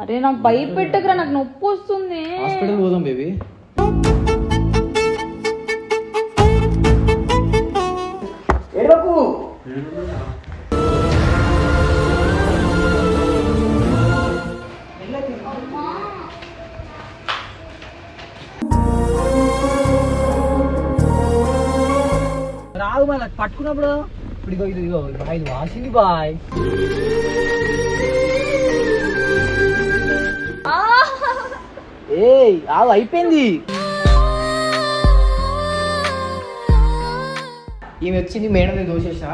అరే నాకు భయపెట్టకురా నాకు నొప్పి వస్తుంది. హాస్పిటల్ పోదాం బేబీ. రాదు మళ్ళీ పట్టుకున్నప్పుడు. ఇప్పుడు ఇగో ఇది ఇగో బాయ్ ఇది వాసింది బాయ్. ఏయ్ ఆవు అయిపోయింది. ఈమె వచ్చింది మేడం మీద దోషేసిన.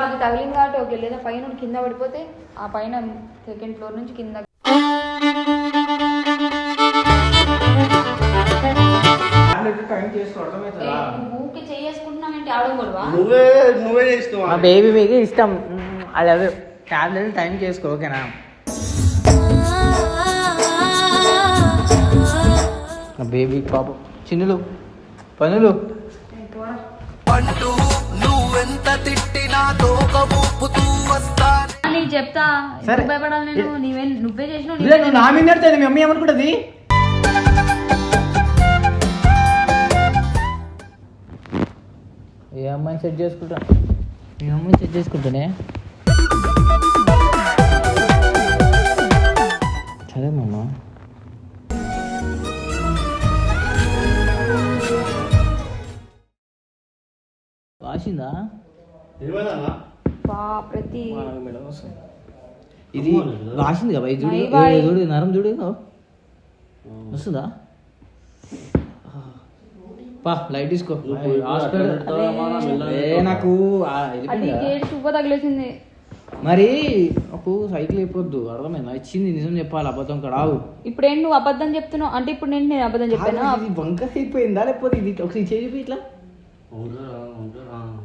నాకు తగిలింది కాబట్టి ఓకే లేదా పైన ఉండి కింద పడిపోతే ఆ పైన సెకండ్ ఫ్లోర్ నుంచి కింద టైం చేసుకో అర్థమవుతుందా? ఊకి చేసుకుంటున్నామంటే ఆడకూడవా నువ్వే నువ్వే బేబీ మీకు ఇష్టం. అది అదే. టాబ్లెట్ టైం చేసుకో ఓకేనా? నా బేబీ పాప. చిన్నులు పనులు నీకు చెప్తా. సరే. ఎందుకు భయపడాలి నేను? నీవే నువ్వే చేసినావు ఇదే నువ్వు నా మీద నెడతాది, మీ అమ్మ ఏమనుకుంటుంది? ఏ అమ్మాయిని సెట్ చేసుకుంటా? అమ్మాయిని సెట్ చేసుకుంటానే? సరే మామ. ప్రతి ఇది వాసింది కదా ఇది చూడు చూడు నరం చూడు. వస్తుందా? పా లైట్ తీసుకో. హాస్పిటల్ ఏ నాకు అది కదా. గేట్ చువ్వ తగిలేసింది. మరి నాకు సైకిల్ అయిపోద్దు అర్థమైందా? ఇచ్చింది నిజం చెప్పాలి అబద్ధం కడావు ఇప్పుడు ఏంటి నువ్వు అబద్ధం చెప్తున్నావు? అంటే ఇప్పుడు నేను అబద్ధం చెప్పాను? ఇది వంక అయిపోయిందా? లేకపోతే ఇది ఒకసారి చేయి ఇట్లా?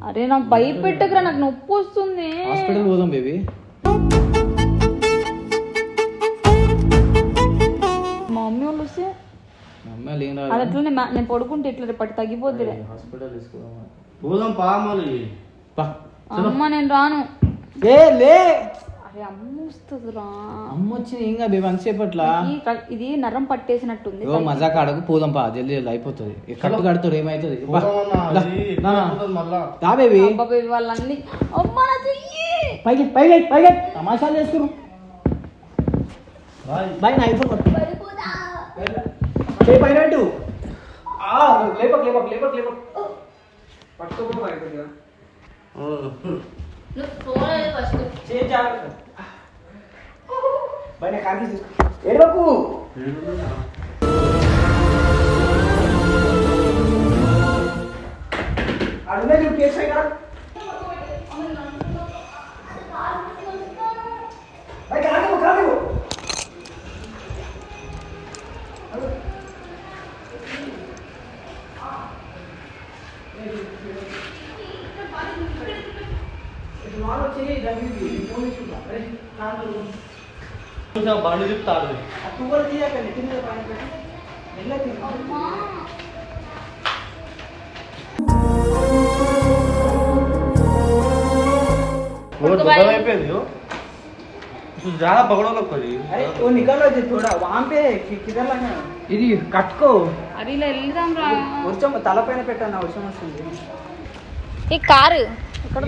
అరే నాకు భయపెట్టకురా నాకు నొప్పి వస్తుంది. హాస్పిటల్ పోదాం బేబీ. మా మమ్మీ వాళ్ళు వస్తే అది అట్లనే మా- నేను పడుకుంటే ఇట్లా రేపటి తగ్గిపోద్దిలే. హాస్పిటల్ తీసుకుదాం పోదాం పా మళ్ళీ. పా. అమ్మ నేను రాను. ఏ లే. అరే అమ్మ వస్తుందిరా. అమ్మ వచ్చింది ఏం కాదు బేబీ ఇది నరం పట్టేసినట్టుంది ఓ మజాక్ ఆడకు పోదాం పా జల్దీ జల్దీ అయిపోతుంది. కట్టు కడుతారు ఏమైతుంది? దా బేబీ. అబ్బాయి వాళ్ళన్ని. అమ్మ నా చెయ్యి. పైకి పైకి పైకి. తమాషాలు చేసుకురు బాయ్. నా ఐఫోన్ పట్టు. లేపక్ లేపక్ లేపక్ లేపక్. పట్టుకోకుండా బాయ్ కొద్దిగా నువ్వు చూడలేదు ఫస్ట్ చేయి జాగ్రత్త బాయ్ నా కాకి తీసుకో ఏడవకు అడుగునే నువ్వు కేసు కదా బాయ్ కాకి కాకి కొంచెం బండి చెప్తారు वो दुकान है पे दियो तो ज्यादा पकड़ो लोग करी अरे वो निकल रहा है थोड़ा वहाँ पे कि- किधर लगा ఇది కట్టుకో అరే ఇలా వెళ్దాం రా వర్షం తలపైన పెట్టాను వర్షం వస్తుంది ఈ కారు ఇప్పుడు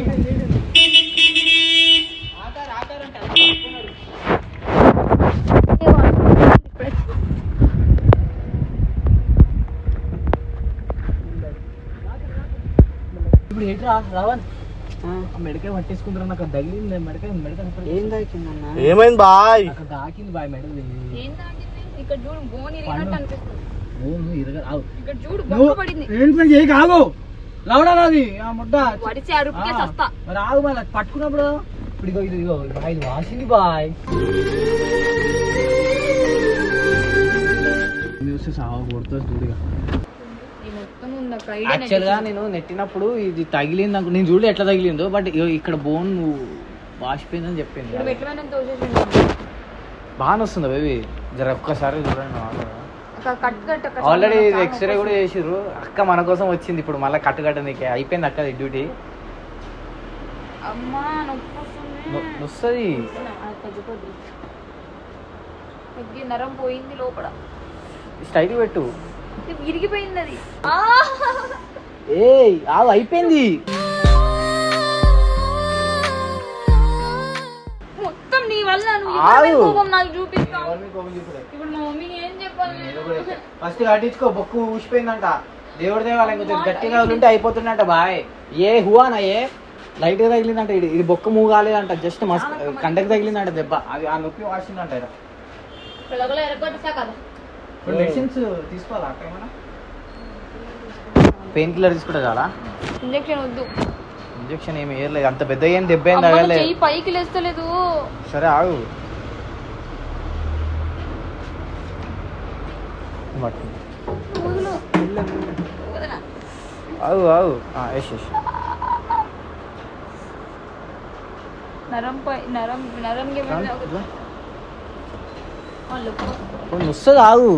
మెడకాయ పట్టేసుకుంటారా నాకు అది తగిలింది మెడకాయ మెడకాయ ఏం తాకిందన్న ఏమైంది బాయ్? నాకు దాకింది బాయ్ తాకింది? ఇక్కడ చూడు బోన్ ఇరిగినట్టు అనిపిస్తుంది. ఓ ఇరగ రావు ఇక్కడ చూడు బొక్క పడింది. ఏం కాగు రావడా నాది ఆ ముద్ద. వడిసి అరుపుకే సస్తా. మరి ఆగు మళ్ళీ పట్టుకున్నప్పుడు. ఇప్పుడు ఇగో ఇది ఇగో బాయ్ వాసింది బాయ్. చూస్తే సాగు కొడుతుంది చూడిగా మొత్తం ఉంది అక్కడ ఐడియా యాక్చువల్గా నేను నెట్టినప్పుడు ఇది తగిలింది అనుకో నేను చూడలే ఎట్లా తగిలిందో బట్ ఇక్కడ బోన్ వాసిపోయిందని చెప్పింది. ఇప్పుడు పెట్టమని తోసేసి బాగా వస్తుంది బేబీ జర ఒక్కసారి చూడండి ఆల్రెడీ ఎక్స్రే కూడా చేసిర్రు. అక్క మన కోసం వచ్చింది ఇప్పుడు మళ్ళీ కట్టు కట్టనీకి అయిపోయింది అక్క డ్యూటీ వస్తుంది నరం పోయింది లోపల. స్టైల్ పెట్టు. విరిగిపోయింది అది ఆ! ఏయ్ ఆవు అయిపోయింది. మొత్తం నీ వల్ల నువ్వు కోపం నాకు చూపిస్తావు. ఇప్పుడు మా మమ్మీని ఏం చెప్పాలి నేను? ఫస్ట్ కట్టించుకో బొక్కు ఊసిపోయిందంట దేవుడి దేవాలయం ఇంకొంచెం గట్టిగా వదిలింటే అయిపోతుందంట బాయ్. ఏ హువానా ఏ? లైట్గా తగిలిందంట ఇది ఇది బొక్క మూవ్ కాలేదంట జస్ట్ మస్త్ కండకి తగిలిందంట దెబ్బ. అది ఆ నొప్పి వాసిందంట ఈడ. పిల్లగలు ఎరగొట్టేసా కదా. మెడిసిన్స్ తీసుకోవాలా అక్క పెయిన్ కిల్లర్ తీసుకుంటే చాలా? ఇంజక్షన్ వద్దు. ఇంజక్షన్ ఏమి వేయలేదు అంత పెద్ద ఏం దెబ్బ ఏం తగలేదు చెయ్యి పైకి లేస్తలేదు. సరే ఆగు. ఆగు ఆగు. Yes yes. నరం పై నరం నరం వస్తుంది ఆగు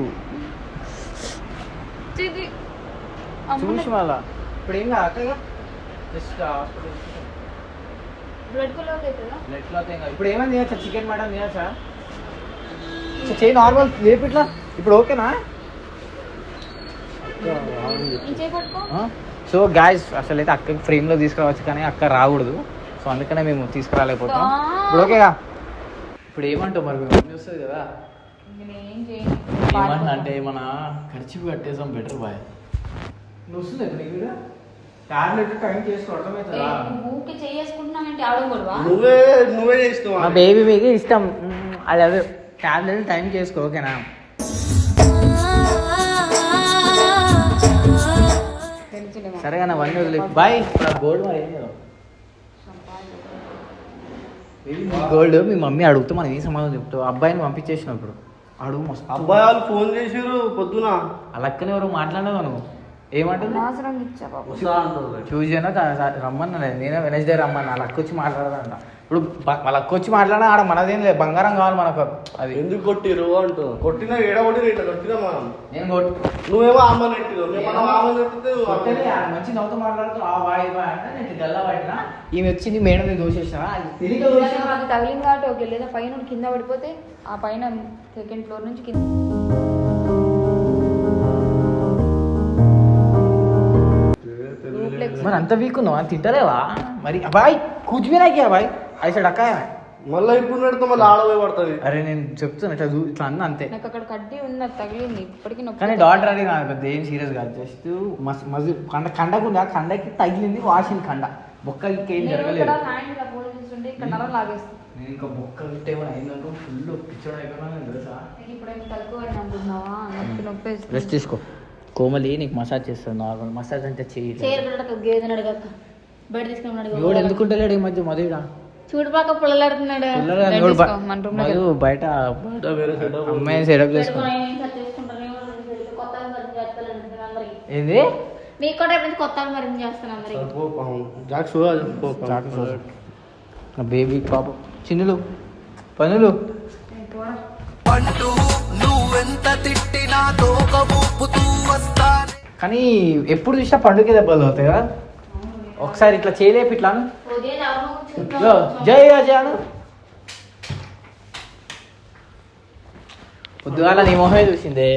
చూసి మళ్ళా. ఇప్పుడు ఏం కాదు అక్క జస్ట్ కాదు. ఇప్పుడు ఏమైనా తినచ్చా? Chicken mutton తినచ్చా? చేయి నార్మల్ ఇట్లా. ఇప్పుడు ఓకేనా సో గాయస్ అసలు అయితే అక్కకి ఫ్రేమ్లో తీసుకురావచ్చు కానీ అక్క రాకూడదు. సో అందుకనే మేము తీసుకురాలేకపోతాం. ఇప్పుడు ఓకేగా ఇప్పుడు ఏమంటావు మరి? మీ మమ్మీ వస్తుంది కదా. ఏమన్నా అంటే మన ఖర్చు కట్టేసాం బెటర్ బాయ్. నువ్వు వస్తుంది టాబ్లెట్ టైం నువ్వు నువ్వే చేస్తావు మా బేబీ మీకు ఇష్టం. అదే టాబ్లెట్ టైం చేసుకో ఓకేనా? సరే కానీ అవన్నీ వదిలే. బాయ్. ఇప్పుడు గోల్డ్ మరి ఏం చేద్దాం? గోల్డ్? మీ మమ్మీ అడుగుతూ మనం ఏ సమాధానం చెప్తావు? అబ్బాయిని పంపించేసినప్పుడు అడుగు మస్తు. అబ్బాయి వాళ్ళు ఫోన్ చేసారు పొద్దున. అలక్కనే ఎవరు మాట్లాడవు నువ్వు? ఏమంటుంది ఇచ్చా ట్యూస్డేనో రమ్మన్నా నేనే వెనస్డే రమ్మన్నా. అక్క వచ్చి మాట్లాడదంట ఇప్పుడు బ- వాళ్ళ అక్క వచ్చి మాట్లాడినా ఆడ మనదేం లేదు. బంగారం కావాలి మనకు. అది. ఎందుకు కొట్టిరు అంటూ కొట్టినా ఏడ ఇట్లా కొట్టినా మనం. నేను కొట్- నువ్వేమో అమ్మ నెట్టిరు ఆడ. మంచి నవ్వుతూ మాట్లాడుతూ ఆ వాయి వాయి అంటే. నేను గల్లా పట్టినా ఈమె వచ్చింది మేడం మీద దోషేసిన తగిలింది కాబట్టి ఓకే. లేదా పైన కింద పడిపోతే ఆ పైన సెకండ్ ఫ్లోర్ నుంచి కింద మరి అంత వీక్ ఉన్నావా? తింటలేవా మరి అబ్బాయి కూర్చుపోయినాకి అబ్బాయి అయితే అక్క మళ్ళీ ఇప్పుడు నెడితే మళ్ళీ ఆడపోయి పడుతుంది. అరే నేను చెప్తున్నా ఇట్లా చూ- ఇట్లా అన్న అంతే. నాకు అక్కడ కడ్డీ ఉంది అది తగిలింది. ఇప్పటికీ నొప్పి కానీ డాక్టర్ అది కాదు పెద్ద ఏం సీరియస్ కాదు జస్ట్ మస్ మజు కండ కండకు ఆ కండకి తగిలింది వాసింది కండ. బొక్కకి ఏం నేను జరగలేదు. ఇక్కడ హ్యాండ్ ఇలా ఫోల్డ్ చేస్తుంటే ఇక్కడ నరం లాగేస్తుంది. నేను ఇంకా బొక్క ఏమైనా అయిందంటే ఫుల్ పిచ్చోడు అయిపోయినా తెలుసా? నీకు ఇప్పుడేమో తలుకోవాలని అనుకుంటున్నావా నొప్పి నొప్పి వేస్తుంది. రెస్ట్ తీసుకో. కోమలి నీకు మసాజ్ చేస్తుంది నార్మల్ మసాజ్ అంటే గేదెని అడగక్క. బయట తీసుకుని ఎవడు ఎందుకుంటలేడు ఈ మధ్య మధుడా చూడపాక పుల్లలాడుతున్నాడు. పుల్లలు బయట. అమ్మాయి సెటప్ చేసుకో. ఏంది? మీకు కూడా ఎప్పుడు కొత్త మరింత చేస్తాను అందరికి? పో పాపం. జాక్ షో అది పో పాపం. చాకు సో. నా బేబీ పాప. చిన్నులు పనులు కానీ ఎప్పుడు చూసినా పండుగ దెబ్బలు అవుతాయి కదా? ఒకసారి ఇట్లా చేయలేపు ఇట్లా జై పొద్దుగాల నీ మొహమే చూసిందే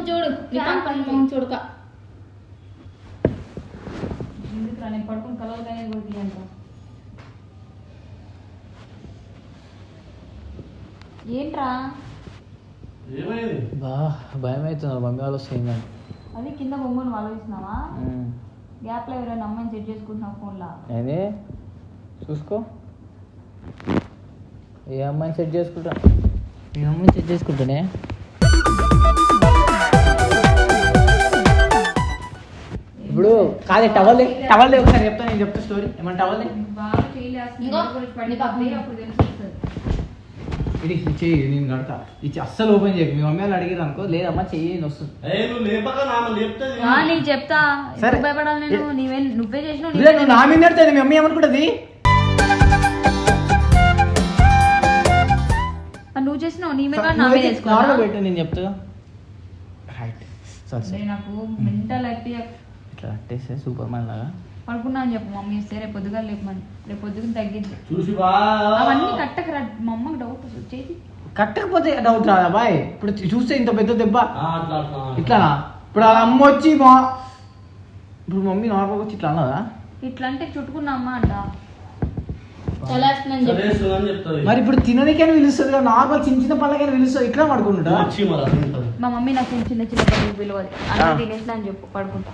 చూడు చూడక ఎందుకురా నేను పడుకుని కలవగానే కొడుకు అంట ఏంట్రా ఏమైంది బా భయం అవుతుంది మమ్మీ వాళ్ళు వస్తుంది అది కింద బొమ్మను ఆలోచిస్తున్నావా గ్యాప్లో ఎవరైనా అమ్మాయిని సెట్ చేసుకుంటున్నావు ఫోన్లో ఏంది చూసుకో. ఏ అమ్మాయిని సెట్ చేసుకుంటా? ఏ అమ్మాయిని సెట్ చేసుకుంటానే? ఇప్పుడు కాదే టవల్ టవల్ ఒకసారి చెప్తా నేను చెప్తా స్టోరీ ఏమన్నా టవల్ ఇది చెయ్యి నేను కడతా. ఇది అస్సలు ఓపెన్ చేయకు. మీ మమ్మీ వాళ్ళు అడిగారు అనుకో లేదమ్మా చెయ్యి వస్తుంది చెప్తా. సరే. నువ్వే చేసినావు నువ్వు నా మీద మీ మమ్మీ ఏమనుకుంటుంది? నార్మల్ పెట్టు నేను చెప్తా. రైట్ సరే నాకు మెంటల్ అయితే ఇట్లా సూపర్ మ్యాన్ లాగా పడుకున్నా అని చెప్పు మమ్మీ వస్తే రేపు పొద్దుగా లేపమని. రేపు పొద్దుగా తగ్గింది. అవన్నీ కట్టకరా మా అమ్మకి డౌట్ వస్తుంది. చేతి కట్టకపోతే డౌట్ రాదా బాయ్? ఇప్పుడు చూస్తే ఇంత పెద్ద దెబ్బ. ఇట్లానా? ఇప్పుడు వాళ్ళ అమ్మ వచ్చి మా ఇప్పుడు మమ్మీ నార్మల్గా వచ్చి ఇట్లా అన్నదా? ఇట్లా అంటే చుట్టుకున్న అమ్మ అంట. మరి ఇప్పుడు తిననికైనా పిలుస్తుంది కదా నార్మల్ చిన్న చిన్న పళ్ళకైనా పిలుస్తుంది ఇట్లా పడుకుంటా. మా మమ్మీ నాకు చిన్న చిన్న చిన్న పనులు పిలవాలి. తినేసిన అని చెప్పు పడుకుంటా.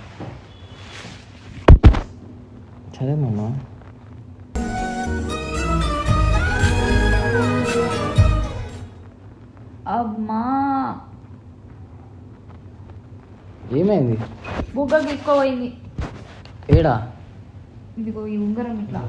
సరే మమ్మ అమ్మా. ఏమైంది? బుగ్గలు తీసుకోపోయింది ఏడా? ఇదిగో ఈ ఉంగరం ఇట్లా.